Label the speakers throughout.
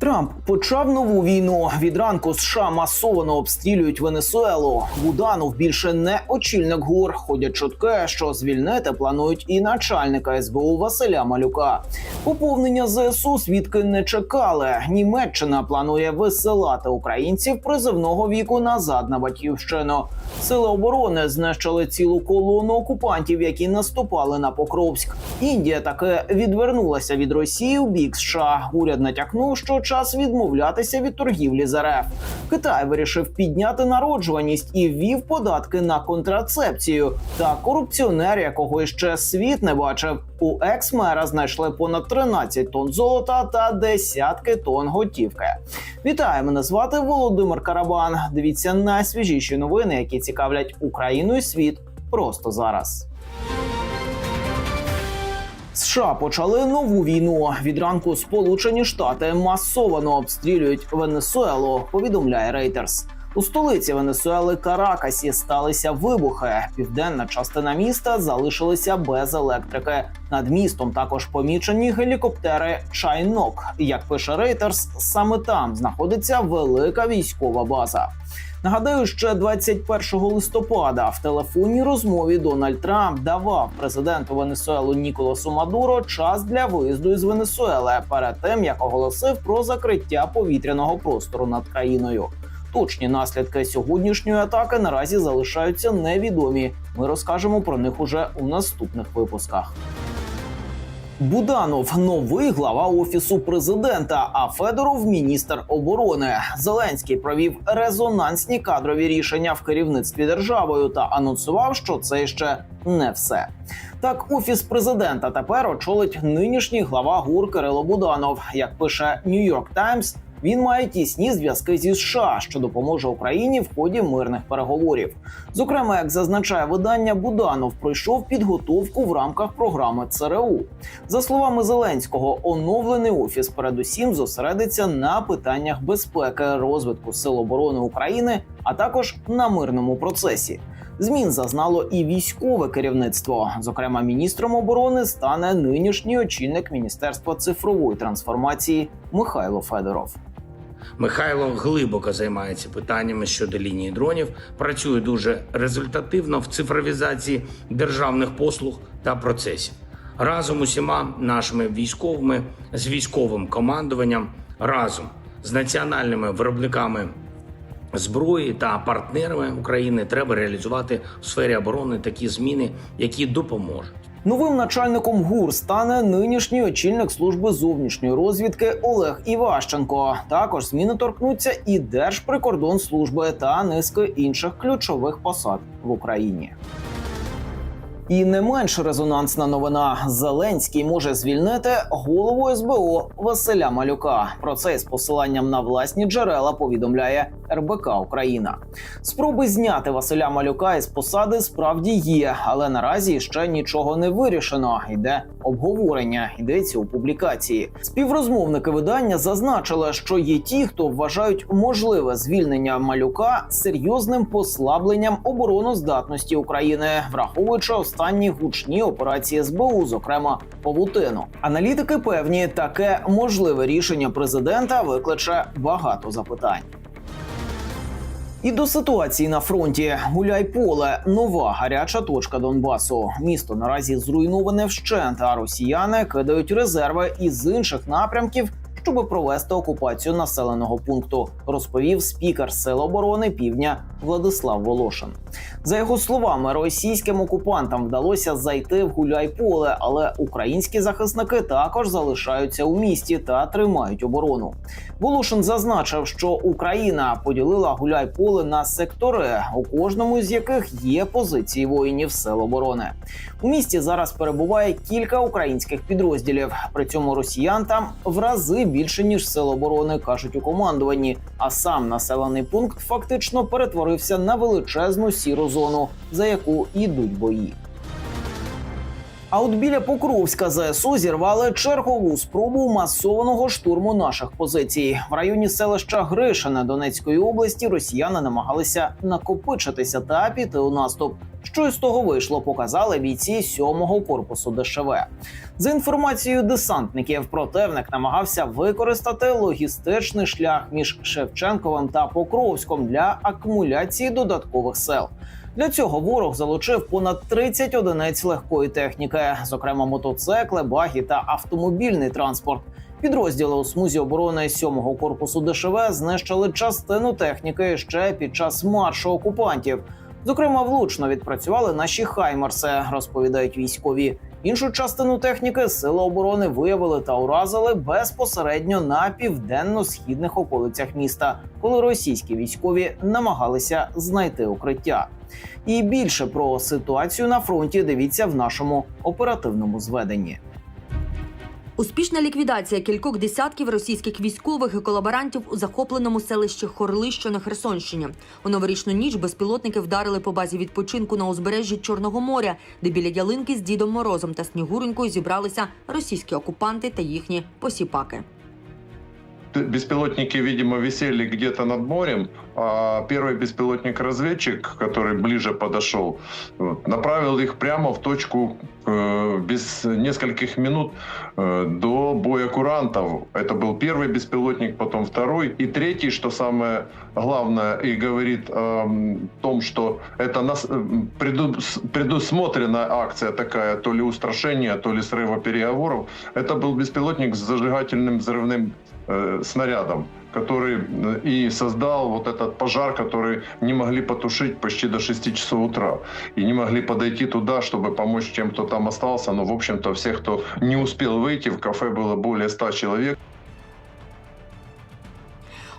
Speaker 1: Трамп почав нову війну. Від ранку США масово обстрілюють Венесуелу. Буданов більше не очільник гур. Ходять чутки, що звільнити планують і начальника СБУ Василя Малюка. Поповнення ЗСУ свідки не чекали. Німеччина планує висилати українців призивного віку назад на батьківщину. Сили оборони знищили цілу колону окупантів, які наступали на Покровськ. Індія таки відвернулася від Росії у бік США. Уряд натякнув, що час відмовлятися від торгівлі з РФ. Китай вирішив підняти народжуваність і ввів податки на контрацепцію. Та корупціонер, якого ще світ не бачив, у екс-мера знайшли понад 13 тонн золота та десятки тонн готівки. Вітаю, мене звати Володимир Карабан. Дивіться найсвіжіші новини, які цікавлять Україну і світ просто зараз. США почали нову війну. Від ранку Сполучені Штати масово обстрілюють Венесуелу. Повідомляє Reuters. У столиці Венесуели Каракасі сталися вибухи. Південна частина міста залишилася без електрики. Над містом також помічені гелікоптери Чайнок. Як пише Reuters, саме там знаходиться велика військова база. Нагадаю, ще 21 листопада в телефонній розмові Дональд Трамп давав президенту Венесуелу Ніколасу Мадуро час для виїзду із Венесуели перед тим як оголосив про закриття повітряного простору над країною. Точні наслідки сьогоднішньої атаки наразі залишаються невідомі. Ми розкажемо про них уже у наступних випусках. Буданов новий глава офісу президента, а Федоров міністр оборони. Зеленський провів резонансні кадрові рішення в керівництві державою та анонсував, що це ще не все. Так, офіс президента тепер очолить нинішній глава ГУР Кирило Буданов. Як пише New York Таймс, він має тісні зв'язки зі США, що допоможе Україні в ході мирних переговорів. Зокрема, як зазначає видання, Буданов пройшов підготовку в рамках програми ЦРУ. За словами Зеленського, оновлений офіс передусім зосередиться на питаннях безпеки, розвитку сил оборони України, а також на мирному процесі. Змін зазнало і військове керівництво. Зокрема, міністром оборони стане нинішній очільник міністерства цифрової трансформації Михайло Федоров.
Speaker 2: Михайло глибоко займається питаннями щодо лінії дронів, працює дуже результативно в цифровізації державних послуг та процесів. Разом усіма нашими військовими з військовим командуванням, разом з національними виробниками зброї та партнерами України треба реалізувати в сфері оборони такі зміни, які допоможуть.
Speaker 1: Новим начальником ГУР стане нинішній очільник служби зовнішньої розвідки Олег Іващенко. Також зміни торкнуться і Держприкордонслужби та низки інших ключових посад в Україні. І не менш резонансна новина: Зеленський може звільнити голову СБУ Василя Малюка. Про це із посиланням на власні джерела повідомляє РБК Україна. Спроби зняти Василя Малюка із посади справді є, але наразі ще нічого не вирішено. Йде обговорення, йдеться у публікації. Співрозмовники видання зазначили, що є ті, хто вважають можливе звільнення малюка серйозним послабленням обороноздатності України, враховуючи гучні операції СБУ, зокрема павутину. Аналітики певні, таке можливе рішення президента викличе багато запитань. І до ситуації на фронті Гуляйполе нова гаряча точка Донбасу. Місто наразі зруйноване вщент, а росіяни кидають резерви із інших напрямків, щоб провести окупацію населеного пункту, розповів спікер Сил оборони Півдня Владислав Волошин. За його словами, російським окупантам вдалося зайти в Гуляйполе, але українські захисники також залишаються у місті та тримають оборону. Волошин зазначив, що Україна поділила Гуляйполе на сектори, у кожному з яких є позиції воїнів Сил оборони. У місті зараз перебуває кілька українських підрозділів. При цьому росіян там в рази більше ніж сил оборони кажуть у командуванні. А сам населений пункт фактично перетворився на величезну сіру зону, за яку йдуть бої. А от біля Покровська ЗСУ зірвали чергову спробу масованого штурму наших позицій в районі селища Гришине Донецької області. Росіяни намагалися накопичитися та піти у наступ. Що із того вийшло, показали бійці 7-го корпусу ДШВ. За інформацією десантників, противник намагався використати логістичний шлях між Шевченковим та Покровськом для акумуляції додаткових сил. Для цього ворог залучив понад 30 одиниць легкої техніки, зокрема мотоцикли, баги та автомобільний транспорт. Підрозділи у смузі оборони 7-го корпусу ДШВ знищили частину техніки ще під час маршу окупантів. Зокрема, влучно відпрацювали наші хаймерси, розповідають військові. Іншу частину техніки сили оборони виявили та уразили безпосередньо на південно-східних околицях міста, коли російські військові намагалися знайти укриття. І більше про ситуацію на фронті дивіться в нашому оперативному зведенні.
Speaker 3: Успішна ліквідація кількох десятків російських військових і колаборантів у захопленому селищі Хорлище на Херсонщині. У новорічну ніч безпілотники вдарили по базі відпочинку на узбережжі Чорного моря, де біля ялинки з Дідом Морозом та Снігуренькою зібралися російські окупанти та їхні посіпаки.
Speaker 4: Беспилотники, видимо, висели где-то над морем, а первый беспилотник-разведчик, который ближе подошел, направил их прямо в точку э, без нескольких минут э, до боя курантов. Это был первый беспилотник, потом второй. И третий, что самое главное, и говорит о м, том, что это нас, э, преду- предусмотренная акция такая, то ли устрашения, то ли срыва переговоров. Это был беспилотник с зажигательным взрывным э, снарядом, который э, и создал вот этот пожар, который не могли потушить почти до 6 часов утра. И не могли подойти туда, чтобы помочь тем, кто там остался. Но, в общем-то, всех, кто не успел выйти, в кафе было более 100 человек.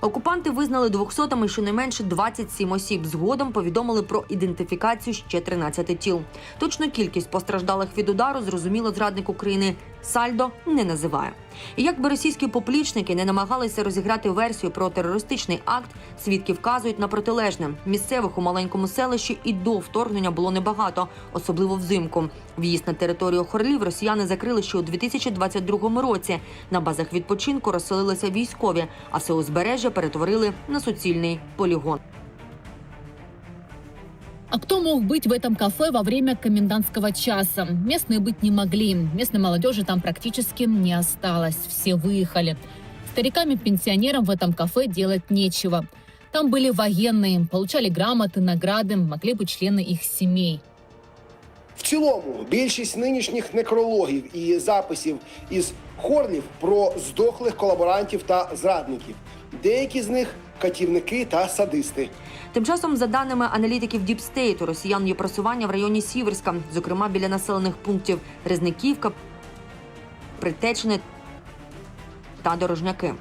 Speaker 3: Окупанти визнали 200-ми щонайменше 27 осіб. Згодом повідомили про ідентифікацію ще 13 тіл. Точну кількість постраждалих від удару зрозуміло зрадник України Сальдо не називає. І якби російські поплічники не намагалися розіграти версію про терористичний акт, свідки вказують на протилежне. Місцевих у маленькому селищі і до вторгнення було небагато, особливо взимку. В'їзд на територію Хорлів росіяни закрили ще у 2022 році. На базах відпочинку розселилися військові, а все узбережжя перетворили на суцільний полігон.
Speaker 5: А кто мог быть в этом кафе во время комендантского часа? Местные быть не могли. Местной молодежи там практически не осталось. Все выехали. Старикам и пенсионерам в этом кафе делать нечего. Там были военные, получали грамоты, награды, могли быть члены их семей.
Speaker 6: В цілому, більшість нинішніх некрологів і записів із хорлів про здохлих колаборантів та зрадників. Деякі з них катівники та садисти.
Speaker 3: Тим часом, за даними аналітиків Діпстейт, у росіян є просування в районі Сіверська, зокрема біля населених пунктів Резниківка, Притечне та Дорожняки.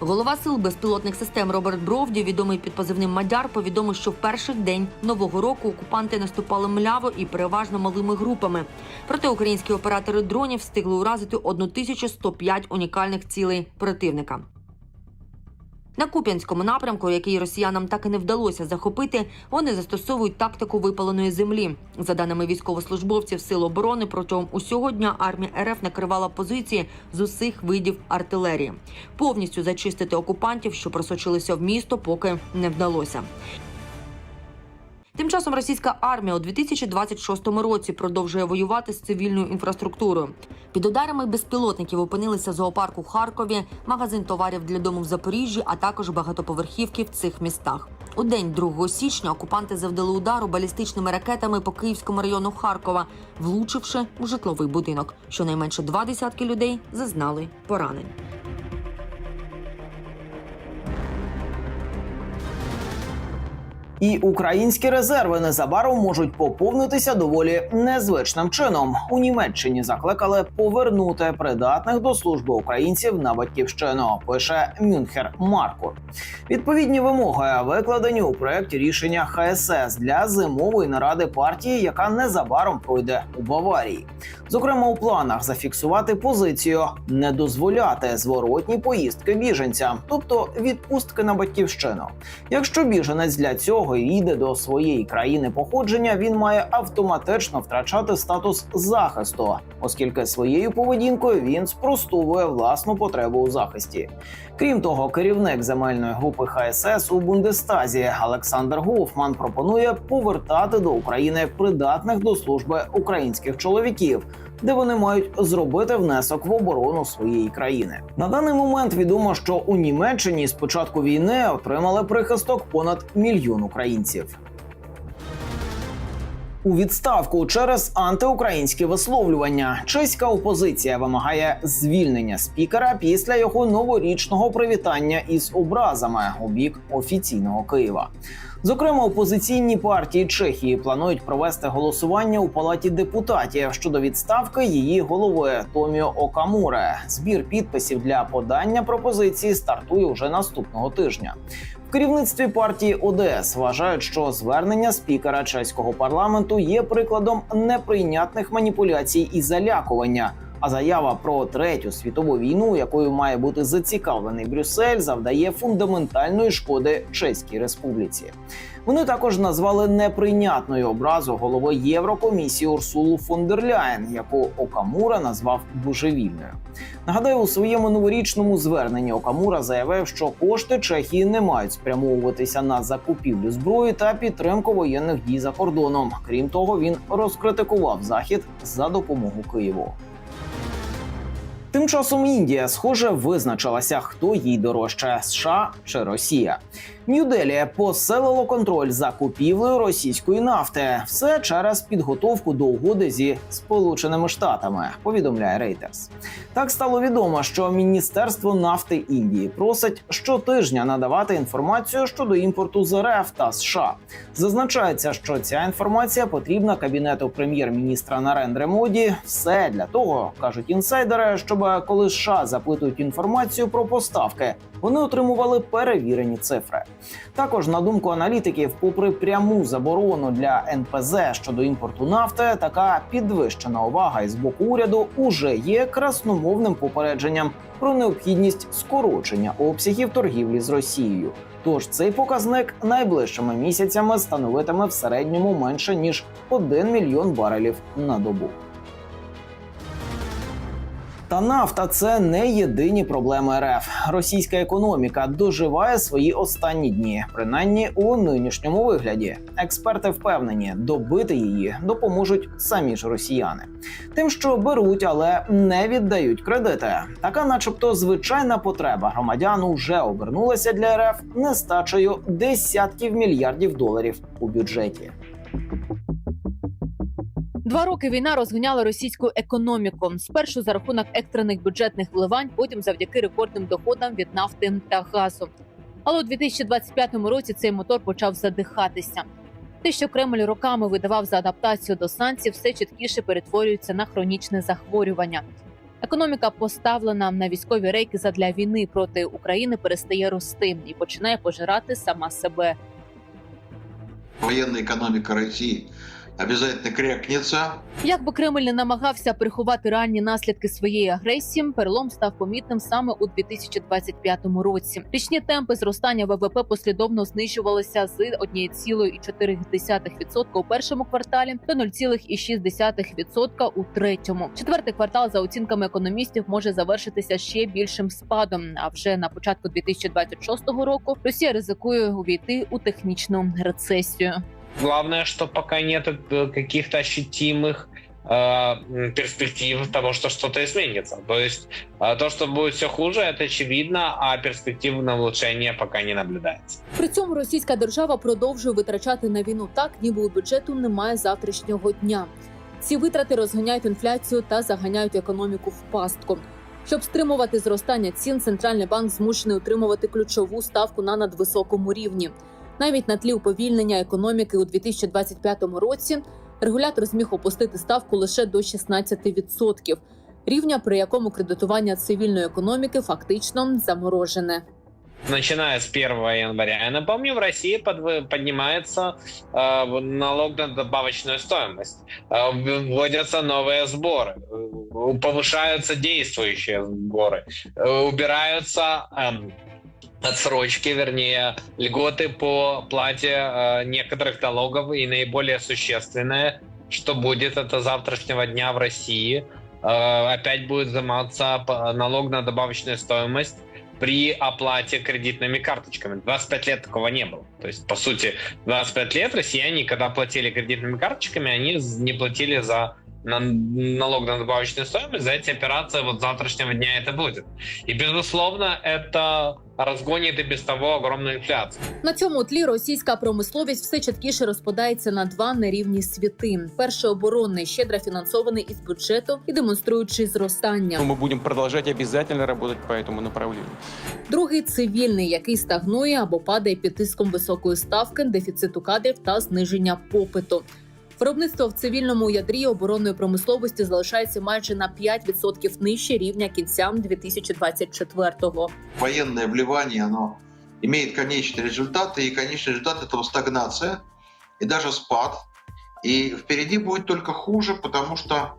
Speaker 3: Голова сил безпілотних систем Роберт Бровді, відомий під позивним Мадяр, повідомив, що в перший день нового року окупанти наступали мляво і переважно малими групами. Проте українські оператори дронів встигли уразити 1105 унікальних цілей противника. На Куп'янському напрямку, який росіянам так і не вдалося захопити, вони застосовують тактику випаленої землі. За даними військовослужбовців Сил оборони, протягом усього дня армія РФ накривала позиції з усіх видів артилерії. Повністю зачистити окупантів, що просочилися в місто, поки не вдалося. Тим часом російська армія у 2026 році продовжує воювати з цивільною інфраструктурою. Під ударами безпілотників опинилися зоопарк у Харкові, магазин товарів для дому в Запоріжжі, а також багатоповерхівки в цих містах. У день 2 січня окупанти завдали удару балістичними ракетами по Київському району Харкова, влучивши у житловий будинок. Щонайменше два десятки людей зазнали поранень.
Speaker 1: І українські резерви незабаром можуть поповнитися доволі незвичним чином. У Німеччині закликали повернути придатних до служби українців на батьківщину. Пише Мюнхер Маркур. Відповідні вимоги викладені у проєкті рішення ХСС для зимової наради партії, яка незабаром пройде у Баварії. Зокрема, у планах зафіксувати позицію не дозволяти зворотні поїздки біженцям, тобто відпустки на батьківщину. Якщо біженець для цього якого їде до своєї країни походження, він має автоматично втрачати статус захисту, оскільки своєю поведінкою він спростовує власну потребу у захисті. Крім того, керівник земельної групи ХСС у Бундестазі Олександр Гофман пропонує повертати до України придатних до служби українських чоловіків, де вони мають зробити внесок в оборону своєї країни. На даний момент відомо, що у Німеччині з початку війни отримали прихисток понад мільйон українців. У відставку через антиукраїнські висловлювання чеська опозиція вимагає звільнення спікера після його новорічного привітання із образами у бік офіційного Києва. Зокрема, опозиційні партії Чехії планують провести голосування у палаті депутатів щодо відставки її голови Томіо Окамуре. Збір підписів для подання пропозиції стартує вже наступного тижня. В керівництві партії ОДС вважають, що звернення спікера чеського парламенту є прикладом неприйнятних маніпуляцій і залякування. А заява про третю світову війну, якою має бути зацікавлений Брюссель, завдає фундаментальної шкоди Чеській Республіці. Вони також назвали неприйнятною образу голови Єврокомісії Урсулу фон дер Ляєн, яку Окамура назвав божевільною. Нагадаю, у своєму новорічному зверненні Окамура заявив, що кошти Чехії не мають спрямовуватися на закупівлю зброї та підтримку воєнних дій за кордоном. Крім того, він розкритикував захід за допомогу Києву. Тим часом Індія, схоже, визначилася, хто їй дорожче США чи Росія. Нью-Делі посилило контроль за купівлею російської нафти. Все через підготовку до угоди зі Сполученими Штатами. Повідомляє Reuters. Так стало відомо, що Міністерство нафти Індії просить щотижня надавати інформацію щодо імпорту з РФ та США. Зазначається, що ця інформація потрібна кабінету прем'єр-міністра Нарендри Моді. Все для того, кажуть інсайдери, щоб коли США запитують інформацію про поставки, вони отримували перевірені цифри. Також, на думку аналітиків, попри пряму заборону для НПЗ щодо імпорту нафти, така підвищена увага із боку уряду уже є красномовним попередженням про необхідність скорочення обсягів торгівлі з Росією. Тож цей показник найближчими місяцями становитиме в середньому менше ніж 1 мільйон барелів на добу. Та нафта це не єдині проблеми РФ. Російська економіка доживає свої останні дні, принаймні у нинішньому вигляді. Експерти впевнені, добити її допоможуть самі ж росіяни. Тим, що беруть, але не віддають кредити. Така, начебто, звичайна потреба громадян уже обернулася для РФ нестачею десятків мільярдів доларів у бюджеті.
Speaker 5: Два роки війна розганяла російську економіку. Спершу за рахунок екстрених бюджетних вливань, потім завдяки рекордним доходам від нафти та газу. Але у 2025 році цей мотор почав задихатися. Те, що Кремль роками видавав за адаптацію до санкцій, все чіткіше перетворюється на хронічне захворювання. Економіка, поставлена на військові рейки задля війни проти України, перестає рости і починає пожирати сама себе.
Speaker 7: военная экономика России обязательно крякнется.
Speaker 5: Як би Кремль не намагався приховати реальні наслідки своєї агресії, перелом став помітним саме у 2025 році. Річні темпи зростання ВВП послідовно знижувалися з 1,4% у першому кварталі до 0,6% у третьому. Четвертий квартал, за оцінками економістів, може завершитися ще більшим спадом. А вже на початку 2026 року Росія ризикує увійти у технічну рецесію.
Speaker 8: Главное, что пока нет э, каких-то ощутимых э, м, перспектив того, что что-то изменится. То есть э, то, что будет все хуже, это очевидно, а перспектив на улучшение пока не наблюдается.
Speaker 5: При цьому російська держава продовжує витрачати на війну так, ніби у бюджету немає завтрашнього дня. Ці витрати розганяють інфляцію та заганяють економіку в пастку. Щоб стримувати зростання цін, центральний банк змушений утримувати ключову ставку на надвисокому рівні. Навіть на тлі уповільнення економіки у 2025 році регулятор зміг опустити ставку лише до 16%, рівня, при якому кредитування цивільної економіки фактично заморожене.
Speaker 8: Начиная с 1 января, я напомню, в России подв- поднимается э, налог на добавочную стоимость, э, в- вводятся новые сборы, э, повышаются действующие сборы, э, убираются эм, отсрочки, вернее, льготы по плате э, некоторых налогов и наиболее существенное, что будет это завтрашнего дня в России, э, опять будет взиматься налог на добавочную стоимость при оплате кредитными карточками. 25 лет такого не было. То есть, по сути, 25 лет россияне, когда платили кредитными карточками, они не платили за на- налог на добавочную стоимость, за эти операции вот завтрашнего дня это будет. И, безусловно, это разгонит и без того огромную инфляцию.
Speaker 5: На цьому тлі російська промисловість все чіткіше розпадається на два нерівні світи: перший оборонний, щедро фінансований із бюджету і демонструючи зростання.
Speaker 9: Мы будем продолжать обязательно работать по этому направлению.
Speaker 5: Другий цивільний, який стагнує або падає під тиском високої ставки, дефіциту кадрів та зниження попиту. Виробництво в цивільному ядрі оборонної промисловості залишається майже на 5% нижче рівня кінця 2024-го.
Speaker 7: Военное вливание, оно имеет конечный результат, и конечный результат этого стагнация и даже спад. И впереди будет только хуже, потому что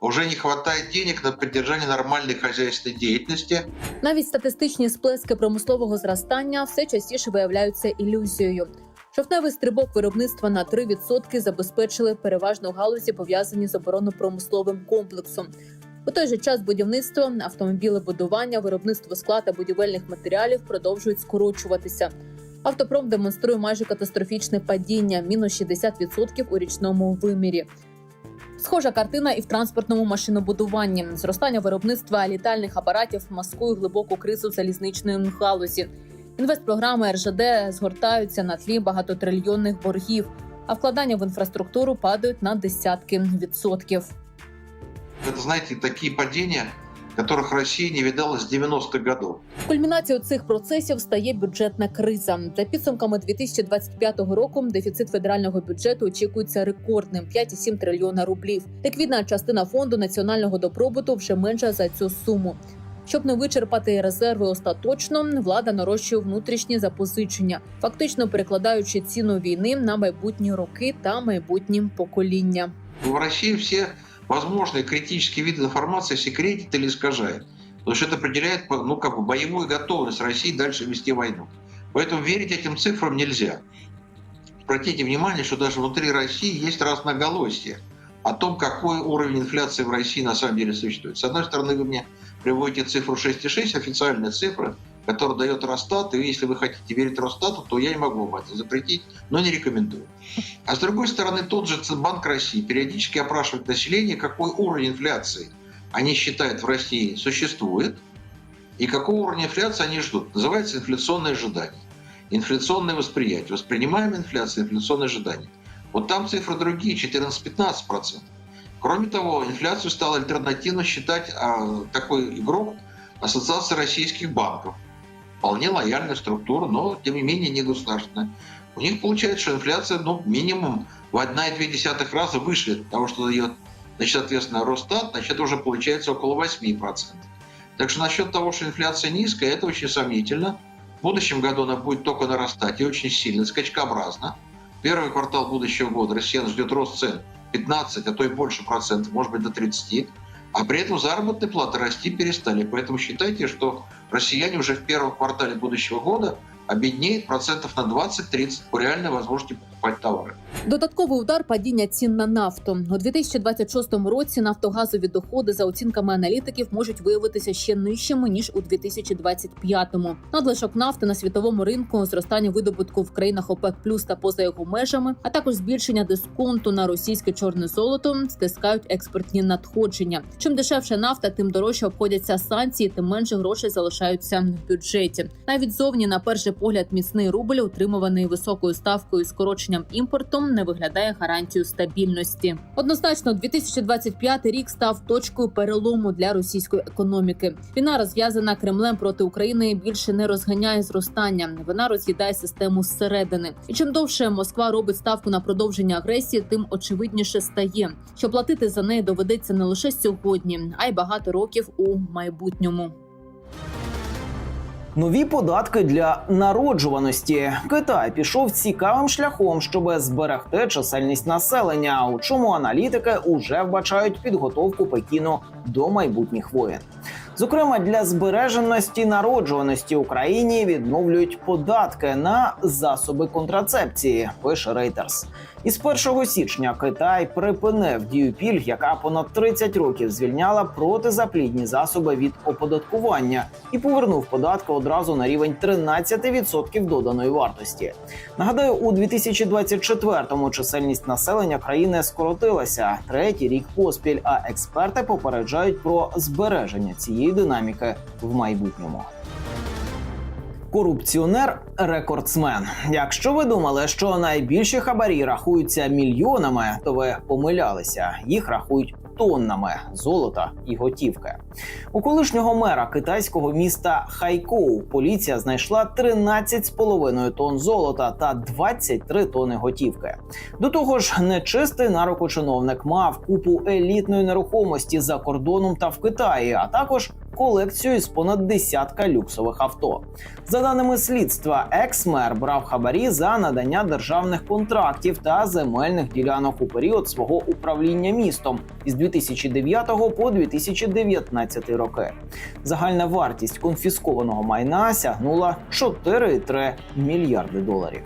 Speaker 7: уже не хватает денег на поддержание нормальной хозяйственной деятельности.
Speaker 5: Навіть статистичні сплески промислового зростання все частіше виявляються ілюзією. Жовтневий стрибок виробництва на 3% забезпечили переважно галузі, пов'язані з оборонно-промисловим комплексом. У той же час будівництво, автомобілебудування, виробництво скла та будівельних матеріалів продовжують скорочуватися. Автопром демонструє майже катастрофічне падіння мінус 60% у річному вимірі. Схожа картина і в транспортному машинобудуванні. Зростання виробництва літальних апаратів маскує глибоку кризу залізничної галузі. Інвестпрограми РЖД згортаються на тлі багатотрильйонних боргів, а вкладання в інфраструктуру падають на десятки відсотків.
Speaker 7: Это, знаете, такие падения, которых Россия не видала с 90-х годов.
Speaker 5: Кульмінацією цих процесів стає бюджетна криза. За підсумками 2025 року дефіцит федерального бюджету очікується рекордним 5,7 трильйона рублів. Ліквідна частина фонду національного добробуту вже менша за цю суму. Щоб не вичерпати резерви остаточно, влада нарощує внутрішні запозичення, фактично перекладаючи ціну війни на майбутні роки та майбутні покоління.
Speaker 7: В России все возможные критические виды информации секретит или искажает. Потому что это определяет ну, как бы боевую готовность России дальше вести войну. Поэтому верить этим цифрам нельзя. Обратите внимание, что даже внутри России есть разноголосие о том, какой уровень инфляции в России на самом деле существует. С одной стороны, вы мне приводите цифру 6,6, официальная цифра, которую дает Росстат, и если вы хотите верить Росстату, то я не могу вам это запретить, но не рекомендую. А с другой стороны, тот же Центробанк России периодически опрашивает население, какой уровень инфляции они считают в России существует, и какого уровня инфляции они ждут. Называется инфляционное ожидание. Инфляционное восприятие. Воспринимаем инфляцию, инфляционное ожидание. Вот там цифры другие, 14-15%. Кроме того, инфляцию стал альтернативно считать а, такой игрок Ассоциации российских банков. Вполне лояльная структура, но тем не менее не государственная. У них получается, что инфляция ну, минимум в 1,2 раза выше того, что дает значит, соответственно, Росстат, значит, это уже получается около 8%. Так что насчет того, что инфляция низкая, это очень сомнительно. В будущем году она будет только нарастать и очень сильно, скачкообразно. Первый квартал будущего года россиян ждет рост цен 15, а то и больше процентов, может быть до 30. А при этом заработные платы расти перестали. Поэтому считайте, что россияне уже в первом квартале будущего года обеднеют процентов на 20-30 по реальной возможности покупать товары.
Speaker 5: Додатковий удар падіння цін на нафту у 2026 році. Нафтогазові доходи за оцінками аналітиків можуть виявитися ще нижчими ніж у 2025-му. Надлишок нафти на світовому ринку, зростання видобутку в країнах ОПЕК плюс та поза його межами, а також збільшення дисконту на російське чорне золото стискають експортні надходження. Чим дешевше нафта, тим дорожче обходяться санкції, тим менше грошей залишаються в бюджеті. Навіть зовні на перший погляд міцний рубль, утримуваний високою ставкою і скороченням імпорту, не виглядає гарантією стабільності. Однозначно, 2025 рік став точкою перелому для російської економіки. Війна розв'язана Кремлем проти України більше не розганяє зростання. Вона роз'їдає систему зсередини. І чим довше Москва робить ставку на продовження агресії, тим очевидніше стає, що платити за неї доведеться не лише сьогодні, а й багато років у майбутньому.
Speaker 1: Нові податки для народжуваності. Китай пішов цікавим шляхом, щоб зберегти чисельність населення, у чому аналітики уже вбачають підготовку Пекіну до майбутніх воєн. Зокрема, для збереженості народжуваності Україні відновлюють податки на засоби контрацепції. Пише Reuters. Із 1 січня Китай припинив дію пільг, яка понад 30 років звільняла протизаплідні засоби від оподаткування і повернув податки одразу на рівень 13% доданої вартості. Нагадаю, у 2024-му чисельність населення країни скоротилася третій рік поспіль. А експерти попереджають про збереження цієї динаміки в майбутньому. Корупціонер рекордсмен. Якщо ви думали, що найбільші хабарі рахуються мільйонами, то ви помилялися. Їх рахують тоннами золота і готівки. У колишнього мера китайського міста Хайкоу поліція знайшла 13,5 тонн золота та 23 тони готівки. До того ж, нечистий на руку чиновник мав купу елітної нерухомості за кордоном та в Китаї, а також колекцію з понад десятка люксових авто. За даними слідства, екс-мер брав хабарі за надання державних контрактів та земельних ділянок у період свого управління містом із 2009 по 2019 роки. Загальна вартість конфіскованого майна сягнула 4,3 мільярди доларів.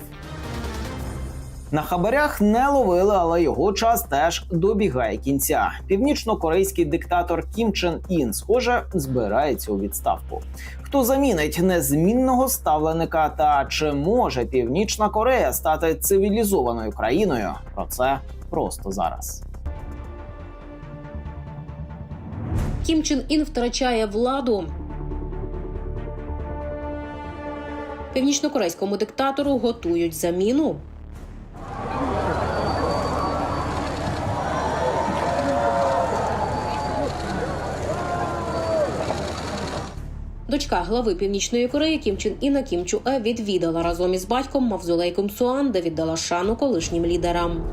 Speaker 1: На хабарях не ловили, але його час теж добігає кінця. Північно-корейський диктатор Кім Чен Ін, схоже, збирається у відставку. Хто замінить незмінного ставленика та чи може Північна Корея стати цивілізованою країною? Про це просто зараз.
Speaker 10: Кім Чен Ін втрачає владу. Північнокорейському диктатору готують заміну. Дочка глави Північної Кореї Кім Чен Іна Кім Чу Е відвідала разом із батьком мавзолей Кум Суан, де віддала шану колишнім лідерам.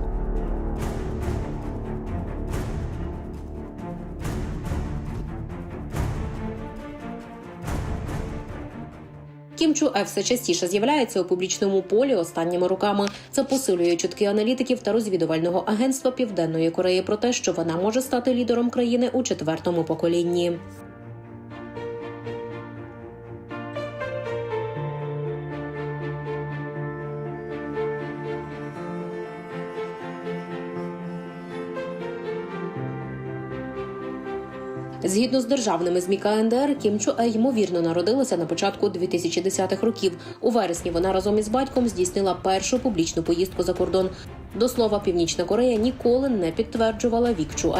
Speaker 10: Кім Чу Е все частіше з'являється у публічному полі останніми роками. Це посилює чутки аналітиків та розвідувального агентства Південної Кореї про те, що вона може стати лідером країни у четвертому поколінні. Згідно з державними ЗМІ КНДР, Кім Чу Е ймовірно народилася на початку 2010-х років. У вересні вона разом із батьком здійснила першу публічну поїздку за кордон. До слова, Північна Корея ніколи не підтверджувала вік Чу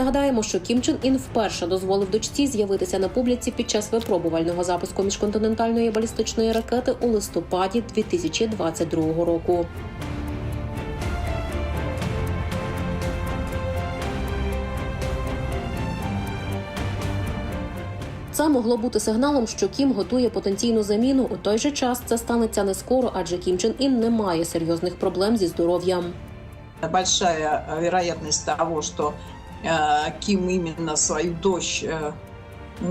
Speaker 10: Нагадаємо, що Кім Чен Ін вперше дозволив дочці з'явитися на публіці під час випробувального запуску міжконтинентальної балістичної ракети у листопаді 2022 року. Це могло бути сигналом, що Кім готує потенційну заміну. У той же час це станеться не скоро, адже Кім Чен Ін не має серйозних проблем зі здоров'ям.
Speaker 11: большая вероятность того, что э, Ким именно свою дочь э,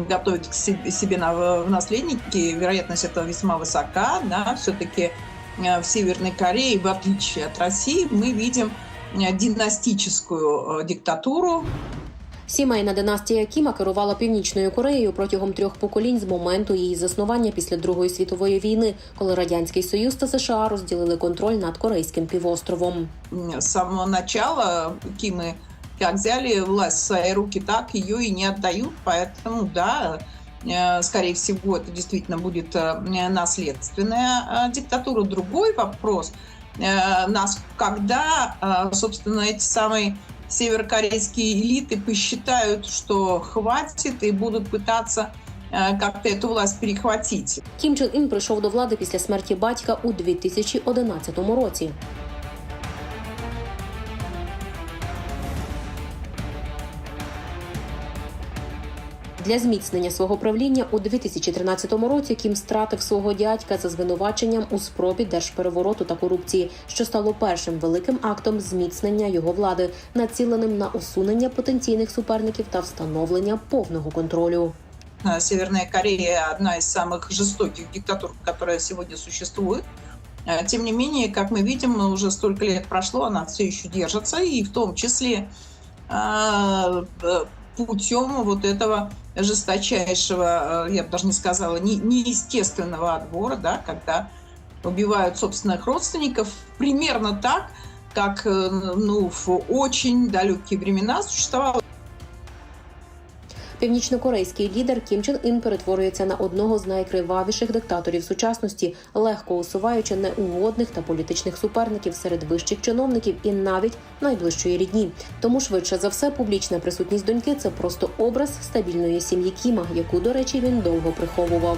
Speaker 11: готовит к себе, себе на, в наследники, вероятность этого весьма высока. Да? Все-таки э, в Северной Корее, в отличие от России, мы видим э, династическую э, диктатуру,
Speaker 10: Сімейна династія Кіма керувала північною Кореєю протягом трьох поколінь з моменту її заснування після Другої світової війни, коли радянський союз та США розділили контроль над корейським півостровом.
Speaker 11: М, с самого начала Кимы как взяли власть в свои руки, так ее и не отдают. Поэтому, да, э, скорее всего, это действительно будет э, наследственная э, диктатура. Другой вопрос, э, нас, когда, э, собственно, эти самые северокорейские элиты посчитают, что хватит и будут пытаться э, как-то эту власть перехватить.
Speaker 10: Кім Чен Ін прийшов до влади після смерті батька у 2011 році. Для зміцнення свого правління у 2013 році Кім стратив свого дядька за звинуваченням у спробі держперевороту та корупції, що стало першим великим актом зміцнення його влади, націленим на усунення потенційних суперників та встановлення повного контролю.
Speaker 11: А, Северная Корея одна из самых жестоких диктатур, которая сегодня существует. А, Тем не менее, как мы видим, уже столько лет прошло, она все еще держится, и в том числе а, э, путем вот этого жесточайшего, э, я бы даже не сказала, не- неестественного отбора, да, когда убивают собственных родственников, примерно так, как э, ну, в очень далекие времена существовало
Speaker 10: Північнокорейський лідер Кім Чен Ін перетворюється на одного з найкривавіших диктаторів сучасності, легко усуваючи неугодних та політичних суперників серед вищих чиновників і навіть найближчої рідні. Тому швидше за все, публічна присутність доньки це просто образ стабільної сім'ї Кіма, яку, до речі, він довго приховував.